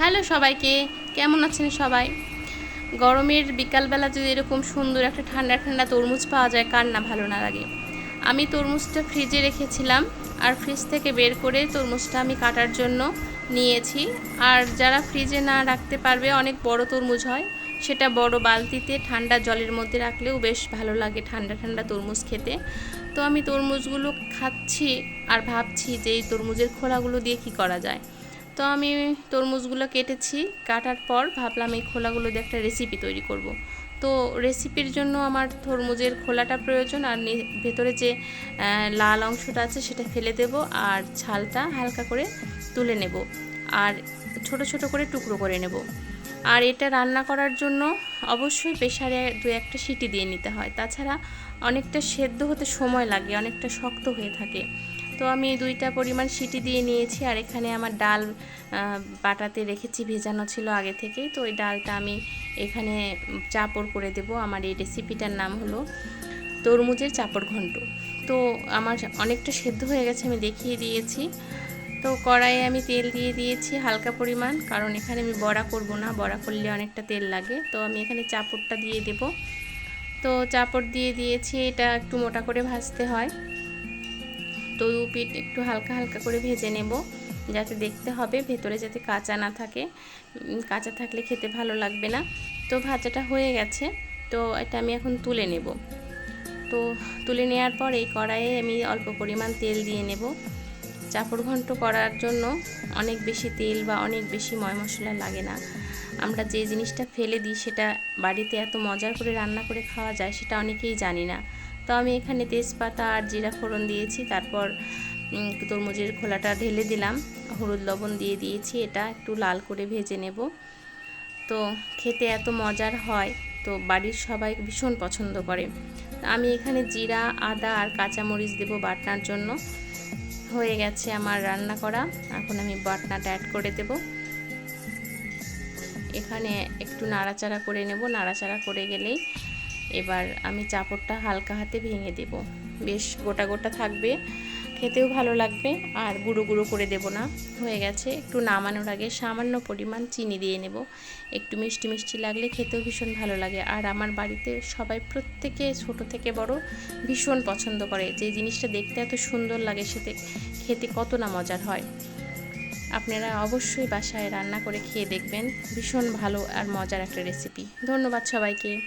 Hello সবাইকে, কেমন আছেন সবাই? গরমের বিকালবেলা যদি এরকম সুন্দর একটা ঠান্ডা ঠান্ডা তরমুজ পাওয়া যায়, কার না ভালো না লাগে? আমি তরমুজটা ফ্রিজে রেখেছিলাম আর ফ্রিজ থেকে বের করে তরমুজটা আমি কাটার জন্য নিয়েছি। আর যারা ফ্রিজে না রাখতে পারবে, অনেক বড় তরমুজ হয়, সেটা বড় বালতিতে ঠান্ডা জলের মধ্যে রাখলেও বেশ ভালো লাগে ঠান্ডা ঠান্ডা তরমুজ খেতে। তো আমি তরমুজগুলো খাচ্ছি আর ভাবছি যে এই তরমুজের খোলাগুলো দিয়ে কি করা যায়? তো আমি তরমুজগুলো কেটেছি, কাটার পর ভাবলাম এই খোলাগুলো দিয়ে একটা রেসিপি তৈরি করব। তো রেসিপির জন্য আমার তরমুজের খোলাটা প্রয়োজন আর ভেতরে যে লাল অংশটা আছে সেটা ফেলে দেব আর ছালটা হালকা করে তুলে নেব আর ছোট ছোট করে টুকরো করে নেব। আর এটা রান্না করার জন্য অবশ্যই প্রেশারে দু একটা সিটি দিয়ে নিতে হয়। তাছাড়া অনেকটা সেদ্ধ হতে সময় লাগে, অনেকটা শক্ত হয়ে থাকে। তো আমি দুইটা পরিমাণ সিটি দিয়ে নিয়েছি আর এখানে আমার ডাল বাটাতে রেখেছি, ভেজানো ছিল আগে থেকেই। তো ওই ডালটা আমি এখানে চাপড় করে দেব। আমার এই রেসিপিটার নাম হলো তরমুজের চাপড় ঘন্ট। তো আমার অনেকটা সেদ্ধ হয়ে গেছে, আমি দেখিয়ে দিয়েছি। তো কড়াইয়ে আমি তেল দিয়ে দিয়েছি হালকা পরিমাণ, কারণ এখানে আমি বড়া করব না, বড়া করলে অনেকটা তেল লাগে। তো আমি এখানে চাপড়টা দিয়ে দেব। তো চাপড় দিয়ে দিয়েছি, এটা একটু মোটা করে ভাজতে হয়। তো পিঠ একটু হালকা হালকা করে ভেজে নেব, যাতে দেখতে হবে ভেতরে যাতে কাঁচা না থাকে। কাঁচা থাকলে খেতে ভালো লাগবে না। তো ভাজাটা হয়ে গেছে, তো এটা আমি এখন তুলে নেব। তো তুলে নেওয়ার পর এই কড়াইয়ে আমি অল্প পরিমাণ তেল দিয়ে নেব। চাপড় ঘন্ট করার জন্য অনেক বেশি তেল বা অনেক বেশি ময় মশলা লাগে না। আমরা যে জিনিসটা ফেলে দিই সেটা বাড়িতে এত মজার করে রান্না করে খাওয়া যায় সেটা অনেকেই জানি না। তো আমি এখানে তেজপাতা আর জিরা ফোড়ন দিয়েছি, তারপর তরমুজের খোলাটা ঢেলে দিলাম, হলুদ লবণ দিয়ে দিয়েছি, এটা একটু লাল করে ভেজে নেব। তো খেতে এত মজার হয়, তো বাড়ির সবাই ভীষণ পছন্দ করে। আমি এখানে জিরা, আদা আর কাঁচামরিচ দেব বাটনার জন্য। হয়ে গেছে আমার রান্না করা, এখন আমি বাটনাটা অ্যাড করে দেব। এখানে একটু নাড়াচাড়া করে নেব, নাড়াচাড়া করে গেলেই এবার আমি চাপড়টা হালকা হাতে ভেঙে দেব। বেশ গোটা গোটা থাকবে, খেতেও ভালো লাগবে, আর গুঁড়ো গুঁড়ো করে দেব না। হয়ে গেছে, একটু নামানোর আগে সামান্য পরিমাণ চিনি দিয়ে নেব। একটু মিষ্টি মিষ্টি লাগলে খেতেও ভীষণ ভালো লাগে। আর আমার বাড়িতে সবাই প্রত্যেকে ছোট থেকে বড় ভীষণ পছন্দ করে। যে জিনিসটা দেখতে এত সুন্দর লাগে সেতে খেতে কত না মজার হয়। আপনারা অবশ্যই বাসায় রান্না করে খেয়ে দেখবেন। ভীষণ ভালো আর মজার একটা রেসিপি ধন্যবাদ সবাইকে।